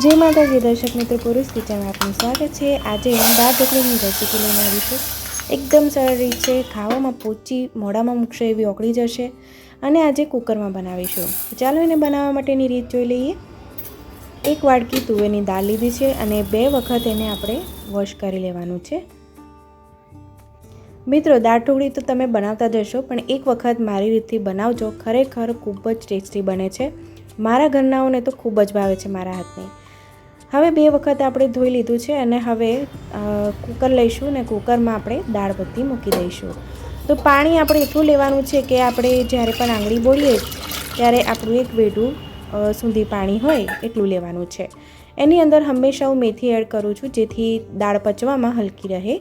જય માતાજી, દર્શક મિત્રો પુરુષ કિચનમાં આપનું સ્વાગત છે. આજે હું દાળ ઢોકળીની રેસીપી લઈને આવી છું. એકદમ સરળ રીત છે ખાવામાં પોચી, મોઢામાં મૂકશો એવી ઓગળી જશે અને આજે કુકરમાં બનાવીશું. ચાલો એને બનાવવા માટેની રીત જોઈ લઈએ. એક વાડકી તુવેરની દાળ લીધી છે અને બે વખત એને આપણે વોશ કરી લેવાનું છે. મિત્રો, દાળ ઢોકળી તો તમે બનાવતા જશો પણ એક વખત મારી રીતથી બનાવજો. ખરેખર ખૂબ જ ટેસ્ટી બને છે. મારા ઘરનાઓને તો ખૂબ જ ભાવે છે મારા હાથની. હવે બે વખત આપણે ધોઈ લીધું છે અને હવે કુકર લઈશું અને કુકરમાં આપણે દાળ બત્તી મૂકી દઈશું. તો પાણી આપણે એટલું લેવાનું છે કે આપણે જ્યારે પણ આંગળી બોળીએ, ત્યારે આપણું એક વેઢું સુધી પાણી હોય એટલું લેવાનું છે. એની અંદર હંમેશા હું મેથી એડ કરું છું જેથી દાળ પચવામાં હલકી રહે.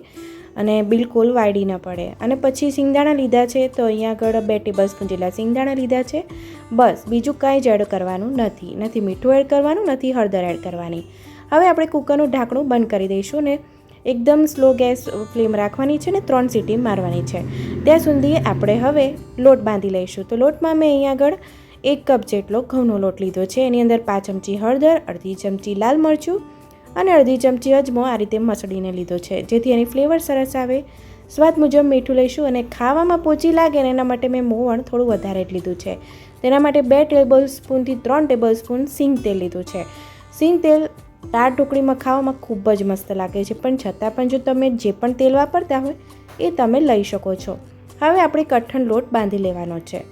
અને બિલકુલ વાયડી ન પડે. અને પછી સિંગદાણા લીધા છે તો અહીંયા આગળ બે ટેબલ સ્પૂન જેટલા સિંગદાણા લીધા છે. બસ, બીજું કાંઈ જ એડ કરવાનું નથી. નથી મીઠું એડ કરવાનું, નથી હળદર એડ કરવાની. હવે આપણે કુકરનું ઢાંકણું બંધ કરી દઈશું ને એકદમ સ્લો ગેસ ફ્લેમ રાખવાની છે ને ત્રણ સીટી મારવાની છે. ત્યાં સુધી આપણે હવે લોટ બાંધી લઈશું. તો લોટમાં મેં અહીંયા આગળ એક કપ જેટલો ઘઉંનો લોટ લીધો છે. એની અંદર પાંચ ચમચી હળદર, અડધી ચમચી લાલ મરચું અને અડધી ચમચી અજમો આ રીતે મસળીને લીધો છે. જેથી એની ફ્લેવર સરસ આવે. સ્વાદ મુજબ મીઠું લઈશું અને ખાવામાં પોચી લાગે ને એના માટે મેં મોવણ થોડું વધારે જ લીધું છે. તેના માટે બે ટેબલ સ્પૂનથી ત્રણ ટેબલ સ્પૂન સિંગ તેલ લીધું છે. સિંગ તેલ દાળ ઢોકળીમાં ખાવામાં ખૂબ જ મસ્ત લાગે છે. પણ છતાં પણ જો તમે જે પણ તેલ વાપરતા હોય, એ તમે લઈ શકો છો. હવે આપણે કઠણ લોટ બાંધી લેવાનો છે.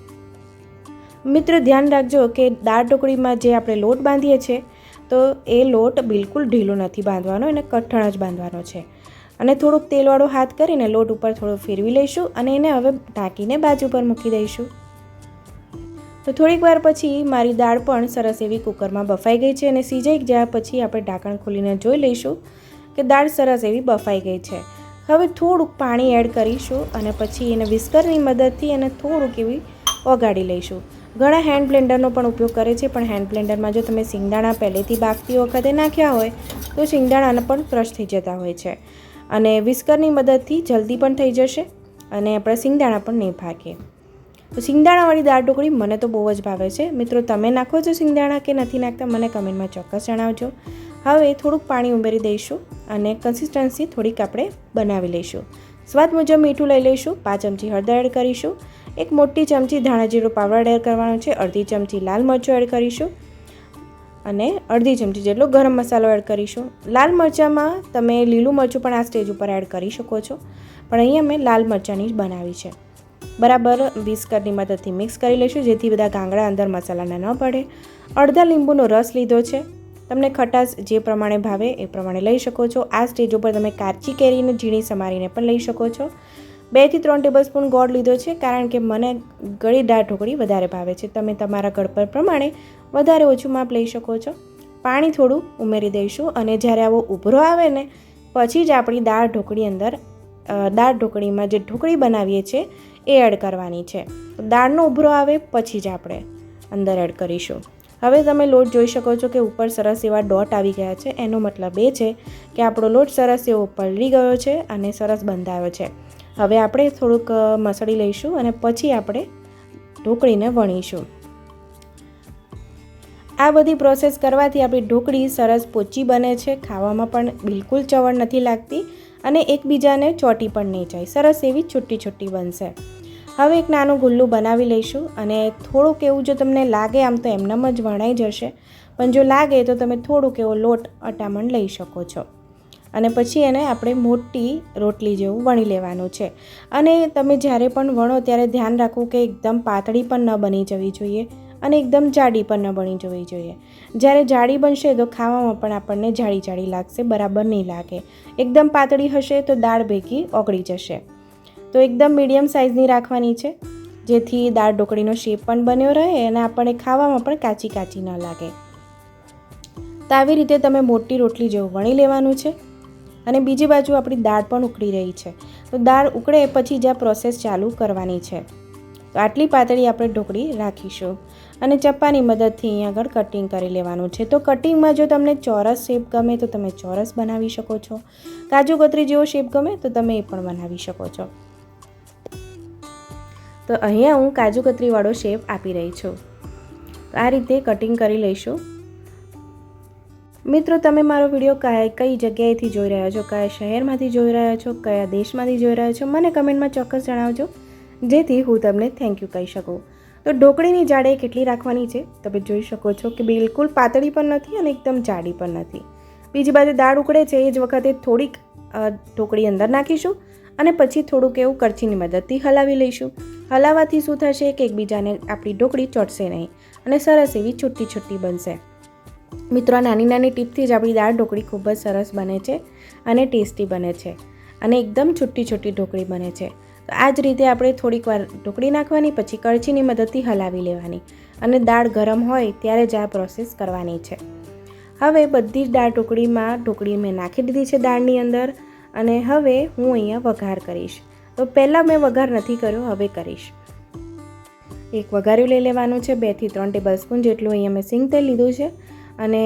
મિત્ર, ધ્યાન રાખજો કે દાળ ઢોકળીમાં જે આપણે લોટ બાંધીએ છીએ તો એ લોટ બિલકુલ ઢીલો નથી બાંધવાનો, એને કઠણ જ બાંધવાનો છે. અને થોડુંક તેલવાળો હાથ કરીને લોટ ઉપર થોડું ફેરવી લઈશું અને એને હવે ઢાંકીને બાજુ પર મૂકી દઈશું. તો થોડીક વાર પછી મારી દાળ પણ સરસ એવી કુકરમાં બફાઈ ગઈ છે અને સીજાઈ ગયા પછી આપણે ઢાંકણ ખોલીને જોઈ લઈશું કે દાળ સરસ એવી બફાઈ ગઈ છે. હવે થોડુંક પાણી એડ કરીશું અને પછી એને વિસ્કરની મદદથી એને થોડુંક એવી ઓગાળી લઈશું. ઘણા હેન્ડ બ્લેન્ડરનો પણ ઉપયોગ કરે છે, પણ હેન્ડ બ્લેન્ડરમાં જો તમે સિંગદાણા પહેલેથી બાફતી વખતે નાખ્યા હોય, તો શિંગદાણાના પણ ક્રશ થઈ જતા હોય છે. અને વિસ્કરની મદદથી જલ્દી પણ થઈ જશે અને આપણે સિંગદાણા પણ નહીં ભાગીએ. તો સિંગદાણાવાળી દાળ ઢોકળી મને તો બહુ જ ભાવે છે. મિત્રો, તમે નાખો છો સિંગદાણા કે નથી નાખતા, મને કમેન્ટમાં ચોક્કસ જણાવજો. હવે થોડુંક પાણી ઉમેરી દઈશું અને કન્સિસ્ટન્સી થોડીક આપણે બનાવી લઈશું. સ્વાદ મુજબ મીઠું લઈ લઈશું, પાંચ ચમચી હળદર એડ કરીશું, એક મોટી ચમચી ધાણા જીરું પાવડર એડ કરવાનો છે, અડધી ચમચી લાલ મરચું એડ કરીશું અને અડધી ચમચી જેટલો ગરમ મસાલો એડ કરીશું. લાલ મરચાંમાં તમે લીલું મરચું પણ આ સ્ટેજ ઉપર એડ કરી શકો છો, પણ અહીંયા મેં લાલ મરચાંની જ બનાવી છે. બરાબર વિસ્કરની મદદથી મિક્સ કરી લઈશું, જેથી બધા ગાંગડા અંદર મસાલાના ન પડે. અડધા લીંબુનો રસ લીધો છે. તમને ખટાશ જે પ્રમાણે ભાવે એ પ્રમાણે લઈ શકો છો. આ સ્ટેજ ઉપર તમે કાચી કેરીને ઝીણી સમારીને પણ લઈ શકો છો. બેથી ત્રણ ટેબલ સ્પૂન ગોળ લીધો છે, કારણ કે મને ગળી દાળ ઢોકળી વધારે ભાવે છે. તમે તમારા ગળપર પ્રમાણે વધારે ઓછું માપ લઈ શકો છો. પાણી થોડું ઉમેરી દઈશું અને જ્યારે આવો ઉભરો આવે ને, પછી જ આપણી દાળ ઢોકળી અંદર દાળ ઢોકળીમાં જે ઢોકળી બનાવીએ છીએ, એ એડ કરવાની છે. દાળનો ઉભરો આવે, પછી જ આપણે અંદર એડ કરીશું. હવે તમે લોટ જોઈ શકો છો કે ઉપર સરસ એવા ડોટ આવી ગયા છે. એનો મતલબ એ છે કે આપણો લોટ સરસ એવો પલળી ગયો છે અને સરસ બંધાયો છે. હવે આપણે થોડુંક મસળી લઈશું અને પછી આપણે ઢોકળીને વણીશું. આ બધી પ્રોસેસ કરવાથી આપણી ઢોકળી સરસ પોચી બને છે, ખાવામાં પણ બિલકુલ ચવણ નથી લાગતી અને એકબીજાને ચોટી પણ નહીં જાય. સરસ એવી છૂટી છૂટી બનશે. હવે એક નાનું ગુલ્લું બનાવી લઈશું અને થોડુંક એવું જો તમને લાગે, આમ તો એમનેમ જ વણાઈ જશે, પણ જો લાગે તો તમે થોડુંક એવો લોટ અટામણ લઈ શકો છો. અને પછી એને આપણે મોટી રોટલી જેવું વણી લેવાનું છે. અને તમે જ્યારે પણ વણો ત્યારે ધ્યાન રાખવું કે એકદમ પાતળી પણ ન બની જવી જોઈએ અને એકદમ જાડી પણ ન બની જવી જોઈએ. જ્યારે જાડી બનશે તો ખાવામાં પણ આપણને જાડી જાડી લાગશે, બરાબર નહીં લાગે. એકદમ પાતળી હશે તો દાળ ભેગી ઓગળી જશે. તો એકદમ મીડિયમ સાઇઝની રાખવાની છે. જેથી દાળ ઢોકળીનો શેપ પણ બન્યો રહે અને આપણને ખાવામાં પણ કાચી કાચી ન લાગે. તો આવી રીતે તમે મોટી રોટલી જેવું વણી લેવાનું છે. અને બીજી બાજુ આપણી દાળ પણ ઉકળી રહી છે. તો દાળ ઉકળે પછી જ આ પ્રોસેસ ચાલુ કરવાની છે. તો આટલી પાતળી આપણે ઢોકળી રાખીશું. અને ચપ્પાની મદદથી અહીં આગળ કટિંગ કરી લેવાનું છે. તો કટિંગમાં જો તમને ચોરસ શેપ ગમે તો તમે ચોરસ બનાવી શકો છો. કાજુ કતરી જેવો શેપ ગમે તો તમે એ પણ બનાવી શકો છો. તો અહીંયા હું કાજુ કતરીવાળો શેપ આપી રહી છું. આ રીતે કટિંગ કરી લઈશું. મિત્રો, તમે મારો વીડિયો કયા કઈ જગ્યાએથી જોઈ રહ્યા છો, કયા શહેરમાંથી જોઈ રહ્યા છો, કયા દેશમાંથી જોઈ રહ્યા છો, મને કમેન્ટમાં ચોક્કસ જણાવજો. જેથી હું તમને થેન્ક યુ કહી શકું. તો ઢોકળીની જાડાઈ કેટલી રાખવાની છે? તમે જોઈ શકો છો કે બિલકુલ પાતળી પણ નથી અને એકદમ જાડી પણ નથી. બીજી બાજુ દાળ ઉકળે છે, એ જ વખતે થોડીક ઢોકળી અંદર નાખીશું અને પછી થોડુંક એવું કરચીની મદદથી હલાવી લઈશું. હલાવવાથી શું થશે કે એકબીજાને આપણી ઢોકળી ચોટશે નહીં અને સરસ એવી છૂટી છૂટી બનશે. મિત્રો, નાની નાની ટીપથી જ આપણી દાળ ઢોકળી ખૂબ જ સરસ બને છે અને ટેસ્ટી બને છે અને એકદમ છૂટી છૂટી ઢોકળી બને છે. તો આ જ રીતે આપણે થોડીક વાર ઢોકળી નાખવાની, પછી કળછીની મદદથી હલાવી લેવાની અને દાળ ગરમ હોય ત્યારે જ આ પ્રોસેસ કરવાની છે. હવે બધી જ દાળ ઢોકળીમાં ઢોકળી મેં નાખી દીધી છે દાળની અંદર અને હવે હું અહીંયા વઘાર કરીશ. તો પહેલાં મેં વઘાર નથી કર્યો, હવે કરીશ. એક વઘાર્યું લઈ લેવાનું છે બેથી ત્રણ ટેબલ સ્પૂન જેટલું અહીંયા મેં સિંગ તેલ લીધું છે અને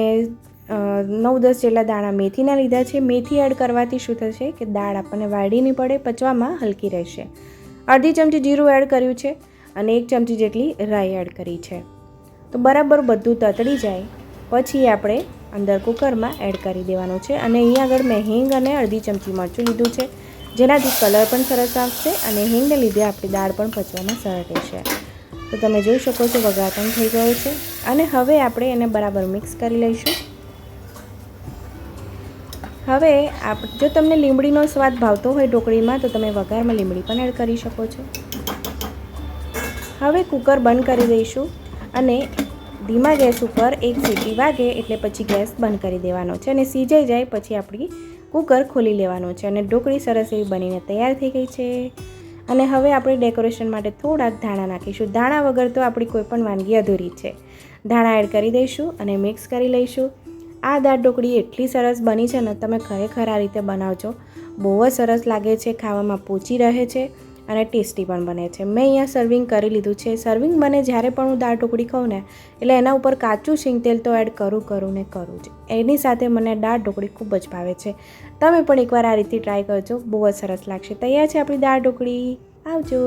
નવ દસ જેટલા દાણા મેથીના લીધા છે. મેથી એડ કરવાથી શું થશે કે દાળ આપણને વાળી નહીં પડે, પચવામાં હલકી રહેશે. અડધી ચમચી જીરું એડ કર્યું છે અને એક ચમચી જેટલી રાઈ એડ કરી છે. તો બરાબર બધું તતડી જાય, પછી આપણે અંદર કુકરમાં એડ કરી દેવાનું છે. અને અહીંયા આગળ મેં હિંગ અને અડધી ચમચી મરચું લીધું છે. જેનાથી કલર પણ સરસ આવશે અને હિંગને લીધે આપણી દાળ પણ પચવામાં સરળ રહેશે તો તમે જોઈ શકો છો વઘાર પણ થઈ ગયો છે અને હવે આપણે એને બરાબર મિક્સ કરી લઈશું. હવે આપ, જો તમને લીમડીનો સ્વાદ ભાવતો હોય ઢોકળીમાં, તો તમે વઘારમાં લીમડી પણ એડ કરી શકો છો. હવે કુકર બંધ કરી દઈશું અને ધીમા ગેસ ઉપર એક સીટી વાગે એટલે પછી ગેસ બંધ કરી દેવાનો છે અને સીજાઈ જાય પછી આપણી કુકર ખોલી લેવાનું છે અને ઢોકળી સરસ એવી બનીને તૈયાર થઈ ગઈ છે. અને હવે આપણે ડેકોરેશન માટે થોડાક ધાણા નાખીશું. ધાણા વગર તો આપણી કોઈ પણ વાનગી અધૂરી છે. ધાણા એડ કરી દઈશું અને મિક્સ કરી લઈશું. આ દાળ ઢોકળી એટલી સરસ બની છે ને તમે ખરેખર આ રીતે બનાવજો. બહુ જ સરસ લાગે છે, ખાવામાં પોચી રહે છે. અને ટેસ્ટી પણ બને છે. મેં અહીંયા સર્વિંગ કરી લીધું છે. સર્વિંગ બને જ્યારે પણ હું દાળ ઢોકળી ખાઉં ને, એટલે એના ઉપર કાચું શીંગ તેલ તો એડ કરું કરું ને કરું જ. એની સાથે મને દાળ ઢોકળી ખૂબ જ ભાવે છે. તમે પણ એકવાર આ રીતે ટ્રાય કરજો. બહુ જ સરસ લાગશે. તૈયાર છે આપણી દાળ ઢોકળી આવજો.